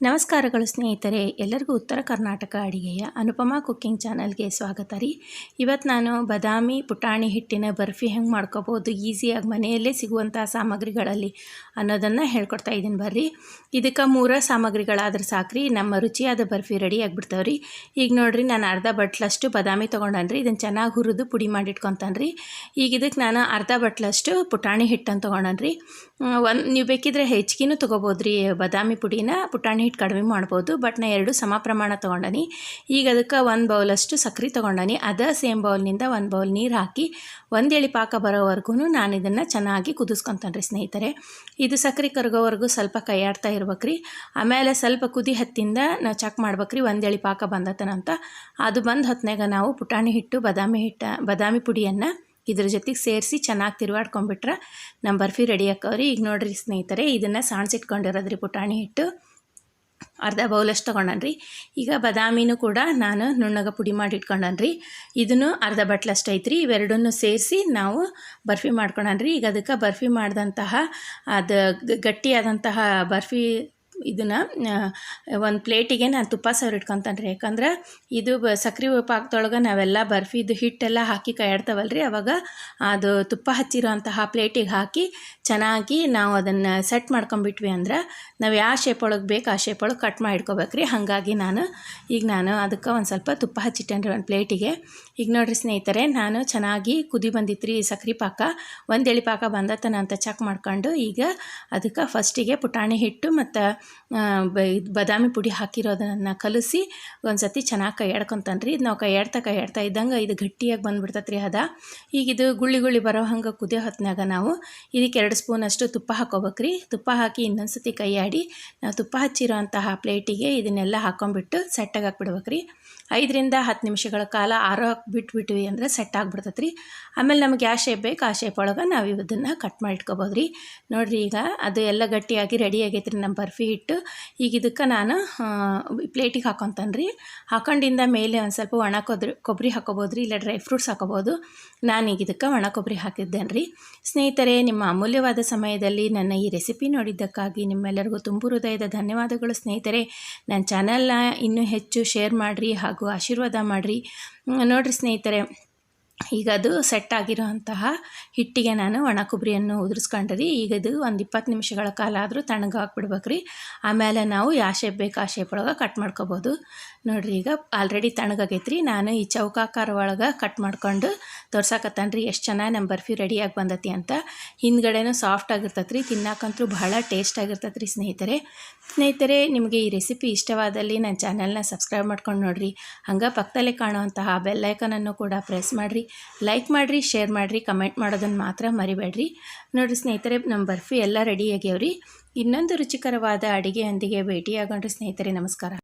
ನಮಸ್ಕಾರಗಳು ಸ್ನೇಹಿತರೆ, ಎಲ್ಲರಿಗೂ ಉತ್ತರ ಕರ್ನಾಟಕ ಅಡಿಗೆಯ ಅನುಪಮಾ ಕುಕ್ಕಿಂಗ್ ಚಾನಲ್ಗೆ ಸ್ವಾಗತ ರೀ. ಇವತ್ತು ನಾನು ಬದಾಮಿ ಪುಟಾಣಿ ಹಿಟ್ಟಿನ ಬರ್ಫಿ ಹೆಂಗೆ ಮಾಡ್ಕೋಬೋದು, ಈಸಿಯಾಗಿ ಮನೆಯಲ್ಲೇ ಸಿಗುವಂಥ ಸಾಮಗ್ರಿಗಳಲ್ಲಿ ಅನ್ನೋದನ್ನು ಹೇಳ್ಕೊಡ್ತಾ ಇದ್ದೀನಿ ಬರ್ರಿ. ಇದಕ್ಕೆ ಮೂರ ಸಾಮಗ್ರಿಗಳಾದ್ರೆ ಸಾಕ್ರಿ, ನಮ್ಮ ರುಚಿಯಾದ ಬರ್ಫಿ ರೆಡಿ ಆಗಿಬಿಡ್ತಾವೆ ರೀ. ಈಗ ನೋಡಿರಿ, ನಾನು ಅರ್ಧ ಬಟ್ಲಷ್ಟು ಬದಾಮಿ ತೊಗೊಂಡನ್ರಿ ಇದನ್ನು ಚೆನ್ನಾಗಿ ಹುರಿದು ಪುಡಿ ಮಾಡಿಟ್ಕೊತಾನೆ ಈಗ ಇದಕ್ಕೆ ನಾನು ಅರ್ಧ ಬಟ್ಲಷ್ಟು ಪುಟಾಣಿ ಹಿಟ್ಟನ್ನು ತೊಗೊಂಡನ್ರಿ. ಒಂದು, ನೀವು ಬೇಕಿದ್ರೆ ಹೆಚ್ಚಿಗೆನೂ ತೊಗೋಬೋದು ರೀ ಬಾದಾಮಿ ಪುಡಿನ ಪುಟಾಣಿ ಹಿಟ್ಟು ಕಡಿಮೆ ಮಾಡ್ಬೋದು ಬಟ್ ನಾ ಎರಡು ಸಮ ಪ್ರಮಾಣ ತೊಗೊಂಡನಿ. ಈಗ ಅದಕ್ಕೆ ಒಂದು ಬೌಲಷ್ಟು ಸಕ್ಕರೆ ತೊಗೊಂಡನಿ. ಅದ ಸೇಮ್ ಬೌಲ್ನಿಂದ ಒಂದು ಬೌಲ್ ನೀರು ಹಾಕಿ ಒಂದೇಳಿ ಪಾಕ ಬರೋವರೆಗೂ ನಾನು ಇದನ್ನು ಚೆನ್ನಾಗಿ ಕುದಿಸ್ಕೊತಾನೆ ಸ್ನೇಹಿತರೆ. ಇದು ಸಕ್ಕರೆ ಕರಗೋವರೆಗೂ ಸ್ವಲ್ಪ ಕೈಯಾಡ್ತಾ ಇರ್ಬೇಕ್ರಿ. ಆಮೇಲೆ ಸ್ವಲ್ಪ ಕುದಿ ಹತ್ತಿಂದ ನಾವು ಚೆಕ್ ಮಾಡ್ಬೇಕ್ರಿ ಒಂದೇಳಿ ಪಾಕ ಬಂದತನಂತ ಅದು ಬಂದು ಹೊತ್ತಿನಾಗ ನಾವು ಪುಟಾಣಿ ಹಿಟ್ಟು, ಬಾದಾಮಿ ಹಿಟ್ಟು, ಬಾದಾಮಿ ಪುಡಿಯನ್ನು ಇದ್ರ ಜೊತೆಗೆ ಸೇರಿಸಿ ಚೆನ್ನಾಗಿ ತಿರುವಾಡ್ಕೊಂಬಿಟ್ರೆ ನಮ್ಮ ಬರ್ಫಿ ರೆಡಿ ಆಕವ್ರಿ ಈಗ ನೋಡ್ರಿ ಸ್ನೇಹಿತರೆ, ಇದನ್ನು ಸಾಣಿಸಿಟ್ಕೊಂಡಿರೋದ್ರಿ ಪುಟಾಣಿ ಹಿಟ್ಟು. ಅರ್ಧ ಬೌಲಷ್ಟು ತೊಗೊಂಡನ್ರಿ. ಈಗ ಬಾದಾಮಿನೂ ಕೂಡ ನಾನು ನುಣ್ಣಗೆ ಪುಡಿ ಮಾಡಿ ಇಟ್ಕೊಂಡನ್ರಿ. ಇದನ್ನು ಅರ್ಧ ಬಟ್ಲಷ್ಟು ಐತ್ರಿ. ಇವೆರಡನ್ನೂ ಸೇರಿಸಿ ನಾವು ಬರ್ಫಿ ಮಾಡ್ಕೊಂಡನ್ರಿ. ಈಗ ಅದಕ್ಕೆ ಬರ್ಫಿ ಮಾಡಿದಂತಹ, ಅದು ಗಟ್ಟಿಯಾದಂತಹ ಬರ್ಫಿ ಇದನ್ನು ಒಂದು ಪ್ಲೇಟಿಗೆ ನಾನು ತುಪ್ಪ ಸವರಿ ಇಟ್ಕೊತಾನೆ ರೀ ಯಾಕಂದ್ರೆ ಇದು ಬ, ಸಕ್ರೆ ಪಾಕದೊಳಗೆ ನಾವೆಲ್ಲ ಬರ್ಫಿದು ಹಿಟ್ಟೆಲ್ಲ ಹಾಕಿ ಕಾಯಾಡ್ತಾವಲ್ಲ ರೀ ಅವಾಗ ಅದು ತುಪ್ಪ ಹಚ್ಚಿರೋ ಅಂತಹ ಪ್ಲೇಟಿಗೆ ಹಾಕಿ ಚೆನ್ನಾಗಿ ನಾವು ಅದನ್ನು ಸೆಟ್ ಮಾಡ್ಕೊಂಬಿಟ್ವಿ ಅಂದ್ರೆ ನಾವು ಯಾವ ಶೇಪ್ ಒಳಗೆ ಬೇಕು ಆ ಶೇಪ್ ಒಳಗೆ ಕಟ್ ಮಾಡಿ ಇಟ್ಕೋಬೇಕು ರೀ ಹಾಗಾಗಿ ನಾನು ಈಗ ನಾನು ಅದಕ್ಕೆ ಒಂದು ಸ್ವಲ್ಪ ತುಪ್ಪ ಹಚ್ಚಿಟ್ಟೇನೆ ರೀ ಒಂದು ಪ್ಲೇಟಿಗೆ. ಈಗ ನೋಡಿರಿ ಸ್ನೇಹಿತರೆ, ನಾನು ಚೆನ್ನಾಗಿ ಕುದಿ ಬಂದಿತ್ತು ರೀ ಸಕ್ರೆ ಪಾಕ. ಒಂದು ಎಳಿ ಪಾಕ ಬಂದತನ ಅಂತ ಚೆಕ್ ಮಾಡ್ಕೊಂಡು ಈಗ ಅದಕ್ಕೆ ಫಸ್ಟಿಗೆ ಪುಟಾಣಿ ಹಿಟ್ಟು ಮತ್ತು ಬಾದಾಮಿ ಪುಡಿ ಹಾಕಿರೋದನ್ನು ಕಲಸಿ ಒಂದು ಸತಿ ಚೆನ್ನಾಗಿ ಕೈ ರೀ ಇದು ನಾವು ಕೈ ಆಡ್ತಾ ಕೈ ಆಡ್ತಾ ಇದ್ದಂಗೆ ಇದು ಗಟ್ಟಿಯಾಗಿ ಬಂದುಬಿಡ್ತೈತೆ ರೀ ಅದ ಈಗ ಇದು ಗುಳ್ಳಿ ಗುಳ್ಳಿ ಬರೋ ಹಂಗೆ ಕುದಿಯೋ ಹೊತ್ತಿನಾಗ ನಾವು ಇದಕ್ಕೆ ಎರಡು ಸ್ಪೂನಷ್ಟು ತುಪ್ಪ ಹಾಕೋಬೇಕು ರೀ ತುಪ್ಪ ಹಾಕಿ ಇನ್ನೊಂದು ಸತಿ ಕೈ ಆಡಿ ನಾವು ತುಪ್ಪ ಹಚ್ಚಿರೋ ಅಂತಹ ಪ್ಲೇಟಿಗೆ ಇದನ್ನೆಲ್ಲ ಹಾಕೊಂಡ್ಬಿಟ್ಟು ಸೆಟ್ಟಾಗಿ ಹಾಕ್ಬಿಡ್ಬೇಕು ರೀ ಐದರಿಂದ ಹತ್ತು ನಿಮಿಷಗಳ ಕಾಲ ಆರೋ ಬಿಟ್ಬಿಟ್ವಿ ಅಂದರೆ ಸೆಟ್ ಆಗಿಬಿಡ್ತೈತೆ ರೀ ಆಮೇಲೆ ನಮಗೆ ಯಾವ ಶೇಪ್ ಬೇಕು ಆ ಶೇಪ್ ಒಳಗೆ ನಾವು ಇದನ್ನು ಕಟ್ ಮಾಡಿ ಇಟ್ಕೊಬೋದು ರೀ ನೋಡಿರಿ ಈಗ ಅದು ಎಲ್ಲ ಗಟ್ಟಿಯಾಗಿ ರೆಡಿ ಆಗೈತೆ ರೀ ನಮ್ಮ ಬರ್ಫಿ ಹಿಟ್ಟು ಈಗ ಇದಕ್ಕೆ ನಾನು ಪ್ಲೇಟಿಗೆ ಹಾಕೊತಾನೆ ರೀ. ಹಾಕೊಂಡಿಂದ ಮೇಲೆ ಒಂದು ಸ್ವಲ್ಪ ಒಣ ಕೊಬ್ಬರಿ ಕೊಬ್ಬರಿ ಹಾಕೋಬೋದು ರೀ ಇಲ್ಲ ಡ್ರೈ ಫ್ರೂಟ್ಸ್ ಹಾಕೋಬೋದು. ನಾನೀಗ ಇದಕ್ಕೆ ಒಣ ಕೊಬ್ಬರಿ ಹಾಕಿದ್ದೇನೆ ರೀ. ಸ್ನೇಹಿತರೆ, ನಿಮ್ಮ ಅಮೂಲ್ಯವಾದ ಸಮಯದಲ್ಲಿ ನನ್ನ ಈ ರೆಸಿಪಿ ನೋಡಿದ್ದಕ್ಕಾಗಿ ನಿಮ್ಮೆಲ್ಲರಿಗೂ ತುಂಬ ಹೃದಯದ ಧನ್ಯವಾದಗಳು. ಸ್ನೇಹಿತರೆ, ನನ್ನ ಚಾನಲ್ನ ಇನ್ನೂ ಹೆಚ್ಚು ಶೇರ್ ಮಾಡಿರಿ ಹಾಗೂ ಆಶೀರ್ವಾದ ಮಾಡಿರಿ. ನೋಡಿರಿ ಸ್ನೇಹಿತರೆ ಈಗ ಅದು ಸೆಟ್ ಆಗಿರುವಂತಹ ಹಿಟ್ಟಿಗೆ ನಾನು ಒಣ ಕೊಬ್ಬರಿಯನ್ನು ಉದುರಿಸ್ಕೊಂಡ್ರಿ. ಈಗ ಇದು ಒಂದು ಇಪ್ಪತ್ತು ನಿಮಿಷಗಳ ಕಾಲ ಆದರೂ ತಣ್ಣಗೆ ಹಾಕ್ಬಿಡ್ಬೇಕು ರೀ ಆಮೇಲೆ ನಾವು ಯಾವ ಶೇಪ್ ಬೇಕು ಆ ಶೇಪ್ ಒಳಗೆ ಕಟ್ ಮಾಡ್ಕೋಬೋದು. ನೋಡಿರಿ ಈಗ ಆಲ್ರೆಡಿ ತಣ್ಣಗಾಗೈತ್ರಿ ನಾನು ಈ ಚೌಕಾಕಾರ ಒಳಗೆ ಕಟ್ ಮಾಡ್ಕೊಂಡು ತೋರ್ಸಾಕತ್ತನ್ರಿ ಎಷ್ಟು ಚೆನ್ನಾಗಿ ನಮ್ಮ ಬರ್ಫಿ ರೆಡಿಯಾಗಿ ಬಂದತಿ ಅಂತ. ಹಿಂದ್ಗಡೆನೂ ಸಾಫ್ಟ್ ಆಗಿರ್ತೈತೆ ರೀ ತಿನ್ನಕ್ಕಂತೂ ಬಹಳ ಟೇಸ್ಟ್ ಆಗಿರ್ತೈತೆ ರೀ ಸ್ನೇಹಿತರೆ. ಸ್ನೇಹಿತರೆ, ನಿಮಗೆ ಈ ರೆಸಿಪಿ ಇಷ್ಟವಾದಲ್ಲಿ ನನ್ನ ಚಾನಲ್ನ ಸಬ್ಸ್ಕ್ರೈಬ್ ಮಾಡ್ಕೊಂಡು ನೋಡಿರಿ. ಹಂಗೆ ಪಕ್ಕದಲ್ಲೇ ಕಾಣುವಂತಹ ಬೆಲ್ಲೈಕನನ್ನು ಕೂಡ ಪ್ರೆಸ್ ಮಾಡಿರಿ. ಲೈಕ್ ಮಾಡಿರಿ ಶೇರ್ ಮಾಡಿರಿ ಕಮೆಂಟ್ ಮಾಡೋದನ್ನು ಮಾತ್ರ ಮರಿಬೇಡ್ರಿ. ನೋಡಿರಿ ಸ್ನೇಹಿತರೆ ನಮ್ಮ ಬರ್ಫಿ ಎಲ್ಲ ರೆಡಿ ಆಗ್ಯಾವ್ರಿ. ಇನ್ನೊಂದು ರುಚಿಕರವಾದ ಅಡುಗೆಯೊಂದಿಗೆ ಭೇಟಿಯಾಗೋಣ್ರಿ ಸ್ನೇಹಿತರೆ, ನಮಸ್ಕಾರ.